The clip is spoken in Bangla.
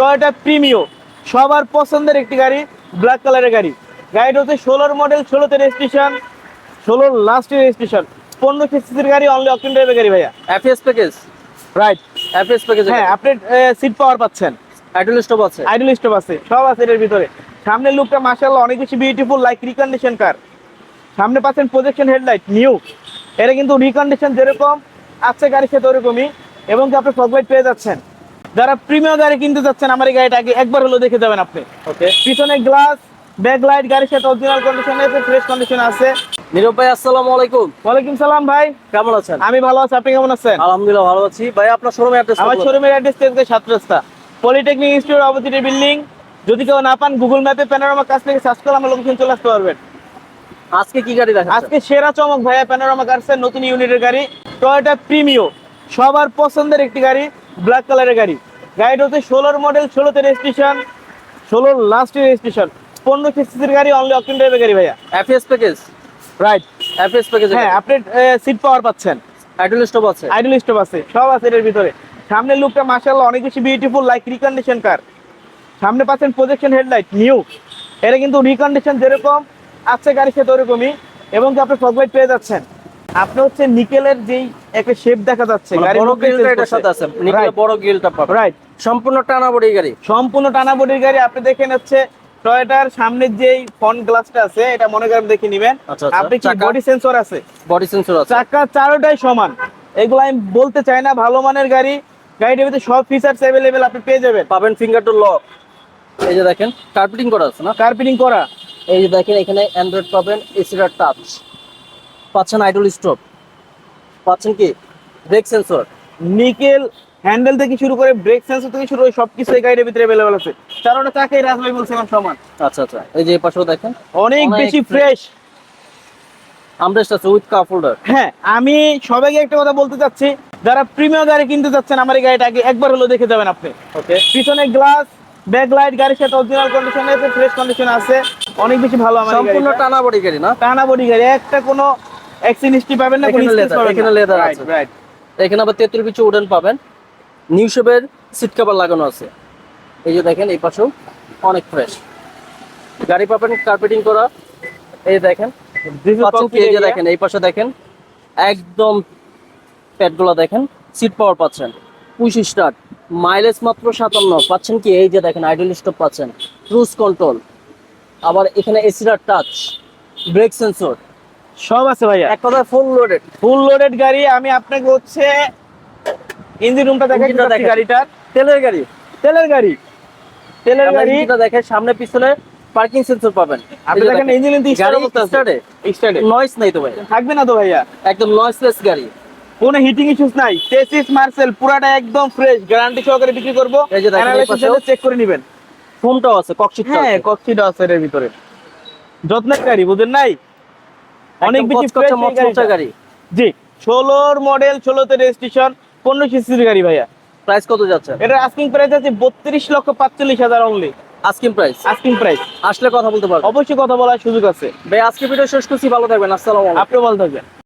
টয়োটা প্রিমিও সবার পছন্দের একটি গাড়ি ব্ল্যাক কালারের গাড়ি। গাড়িটা হচ্ছে ষোলোর মডেল ষোলোতে রেজিস্ট্রেশন ষোলোর লাস্টের রেজিস্ট্রেশন পনেরো সিসির গাড়ি অনলি অপশন টাইপের গাড়ি ভাইয়া। FS package right FS package হ্যাঁ আপনি সিট পাওয়ার পাচ্ছেন। আইডল স্টপ আছে। আইডল স্টপ আছে সব আছে এর ভিতরে। সামনের লুকটা মাশাআল্লাহ অনেক বেশি বিউটিফুল লাইক রিকন্ডিশন কার সামনে পাচ্ছেন প্রজেকশন হেডলাইট নিউ এটা কিন্তু রিকন্ডিশন যেরকম আছে গাড়ির সাথে ওরকমই। এবং আপনি ফগলাইট পেয়ে যাচ্ছেন? যারা প্রিমিয়াম গাড়ি কিনতে যাচ্ছেন আমার এই গাড়িটা আগে একবার হলো দেখে যাবেন আপনি। ওকে পিছনে গ্লাস ব্যাক লাইট গাড়ির সাথে অরিজিনাল কন্ডিশনে আছে ফ্রেশ কন্ডিশন আছে। নীরব ভাই আসসালামু আলাইকুম। ওয়ালাইকুম সালাম ভাই। কেমন আছেন? আমি ভালো আছি আপনি কেমন আছেন? আলহামদুলিল্লাহ ভালো আছি। ভাই আপনার শোরুমে অ্যাড্রেস আমার শোরুমের অ্যাড্রেস থেকে সাত রাস্তা পলিটেকনিক ইনস্টিটিউট অপোজিট বিল্ডিং যদি কেউ না পান গুগল ম্যাপে প্যানোরামা কাছ থেকে সার্চ করলে আমার লোকেশন চলে আসতে পারবেন। আজকে কি গাড়ি দেখাচ্ছেন? আজকে সেরা চমক ভাইয়া প্যানোরামা কার্সের নতুন ইউনিটের গাড়ি টয়োটা প্রিমিও সবার পছন্দের একটি গাড়ি ব্ল্যাক কালারের গাড়ি। গাড়িটা হচ্ছে ষোলোর মডেল ষোলোতে রেজিস্ট্রেশন ষোলোর লাস্টের রেজিস্ট্রেশন পনেরো সিসির গাড়ি অনলি অপশন টাইপের গাড়ি ভাইয়া। FS package right FS package হ্যাঁ আপনি সিট পাওয়ার পাচ্ছেন। আইডল স্টপ আছে? আইডল স্টপ আছে সব আছে এর ভিতরে। সামনের লুকটা মাশাআল্লাহ অনেক বেশি বিউটিফুল লাইক রিকন্ডিশন কার সামনে পাচ্ছেন প্রজেকশন হেডলাইট নিউ এটা কিন্তু রিকন্ডিশন যেরকম আছে গাড়ির সাথে ওরকমই এবং কি আপনি ফগলাইট পেয়ে যাচ্ছেন। আপনি হচ্ছে নিকেলের যেই একটা শেপ দেখা যাচ্ছে মানে বড় গ্রিলটা এটার সাথে আছে নিকলে বড় গ্রিলটা পাবেন। রাইট সম্পূর্ণ টানা বডি গাড়ি। সম্পূর্ণ টানা বডির গাড়ি আপনি দেখেন হচ্ছে টয়োটার সামনের যেই ফ্রন্ট গ্লাসটা আছে এটা মনে করেন দেখে নেবেন। আচ্ছা, আচ্ছা। আপনি কি বডি সেন্সর আছে? বডি সেন্সর আছে। চাকা চারোটাই সমান। এগুলো আমি বলতে চাই না ভালো মানের গাড়ি। গাড়িটার ভিতরে সব ফিচার্স অ্যাভেলেবেল আপনি পেয়ে যাবেন। পাবেন ফিঙ্গার টু লক এই যে দেখেন কার্পেটিং করা আছে না? কার্পেটিং করা। এই যে দেখেন এখানে অ্যান্ড্রয়েড পাবেন এসিডার টাচ পাচ্ছেন আইডল স্টপ পাচ্ছেন কি? ব্রেক সেন্সর নিকেল হ্যান্ডেল থেকে শুরু করে ব্রেক সেন্সর থেকে শুরু করে সবকিছু এই গাড়ির ভিতরে অ্যাভেলেবেল আছে। চারোটা চাকাই রাজভাই বলছিলাম সমান। আচ্ছা আচ্ছা। এই যে পাশেও দেখেন। অনেক অনেক বেশি ফ্রেশ আমরেস্ট আছে উইথ কাপ হোল্ডার হ্যাঁ আমি সবাইকে একটা কথা বলতে চাচ্ছি। যারা প্রিমিয়াম গাড়ি কিনতে যাচ্ছেন আমার এই গাড়িটা আগে একবার হলো দেখে যাবেন আপনি। ওকে পিছনে গ্লাস ব্যাক লাইট গাড়ির সাথে অরিজিনাল কন্ডিশনে আছে ফ্রেশ কন্ডিশন আছে। অনেক বেশি ভালো আমার সম্পূর্ণ টানা বডি গাড়ি না? টানা বডি গাড়ি। একটা কোনো অ্যাক্সিডেন্ট পাবেন না কোনো এখানে পাবেন leather আছে। রাইট এখানে আবার তেঁতুল বিচু উডেন পাবেন। নিউ শেপের সিট কভার লাগানো আছে। এই যে দেখেন এই পাশেও অনেক ফ্রেশ গাড়ি পাবেন কার্পেটিং করা। এই দেখেন কি? এই যে দেখেন এই পাশে দেখেন একদম প্যাডগুলো দেখেন সিট পাওয়ার পাচ্ছেন। পুশ স্টার্ট মাইলেজ মাত্র সাতান্ন। পাচ্ছেন কি? এই যে দেখেন আইডল স্টপ পাচ্ছেন। ক্রুজ কন্ট্রোল আবার এখানে এসিডার টাচ ব্রেক সেন্সর সব আছে ভাইয়া। এক কথায় ফুল লোডেড ফুল লোডেড গাড়ি আমি আপনাকে হচ্ছে ইঞ্জিন রুমটা দেখাই গাড়িটার। তেলের গাড়ি তেলের গাড়ি তেলের গাড়ি। দেখেন সামনে পিছনে পার্কিং সেন্সর পাবেন। আপনি দেখেন ইঞ্জিন স্টার্ট স্টার্টে নয়েজ নাই তো ভাই থাকবে না তো ভাইয়া। একদম নয়েসলেস গাড়ি। কোনো হিটিং ইস্যুস নাই। টেসিস মার্সেল পুরাটা একদম ফ্রেশ গ্যারান্টি সহকারে বিক্রি করব। পাশেও। চেক করে নেবেন। ফোনটাও আছে ককশিট হ্যাঁ কক্সিটা আছে এর ভিতরে। যত্নের গাড়ি বুঝেন নাই? অনেক বেশি মচমচে। গাড়ি। জি ষোলোর মডেল ষোলোতে রেজিস্ট্রেশন পনেরো সিসির গাড়ি ভাইয়া। প্রাইস কত যাচ্ছে? এটা আস্কিং প্রাইস আছে বত্রিশ লক্ষ পাঁচচল্লিশ হাজার only asking price asking price আসলে কথা বলতে পারব অবশ্যই কথা বলার সুযোগ আছে। ভাই আজকে ভিডিও শেষ করছি ভালো থাকবেন আসসালাম আপনি ভালো থাকবেন।